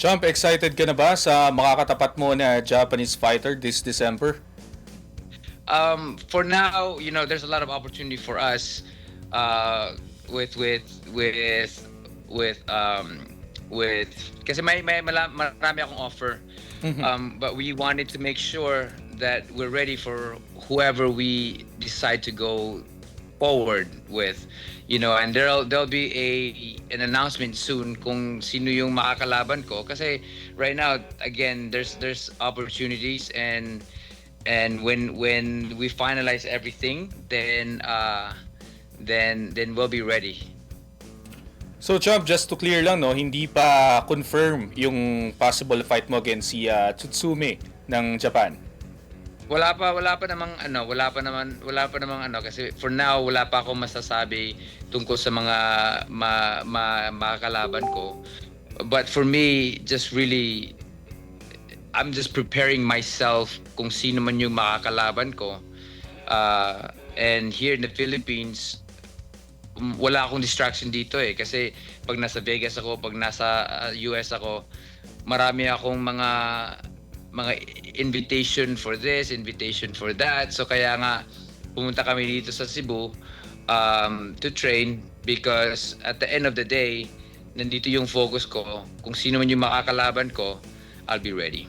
Champ, excited ka na ba sa makakatapat mo na Japanese fighter this December? um, for now, you know, there's a lot of opportunity for us uh, with with with with um, with kasi may may marami akong offer. Um, but we wanted to make sure that we're ready for whoever we decide to go forward with you know and there'll there'll be a an announcement soon kung sino yung makakalaban ko kasi right now again there's theres opportunities and and when when we finalize everything then uh then then we'll be ready So Champ, just to clear lang, no, hindi pa confirm yung possible fight mo against si ah, Tsutsumi ng Japan. Wala pa wala pa namang ano wala pa naman wala pa namang ano kasi for now wala pa akong masasabi tungkol sa mga ma, ma, makakalaban ko. But for me just really I'm just preparing myself kung sino man yung makakalaban ko. Uh, and here in the Philippines wala akong distraction dito eh. Kasi pag nasa Vegas ako pag nasa uh, US ako marami akong mga mga invitation for this, invitation for that. So kaya nga pumunta kami dito sa Cebu um, to train because at the end of the day, nandito yung focus ko. Kung sino man yung makakalaban ko, I'll be ready.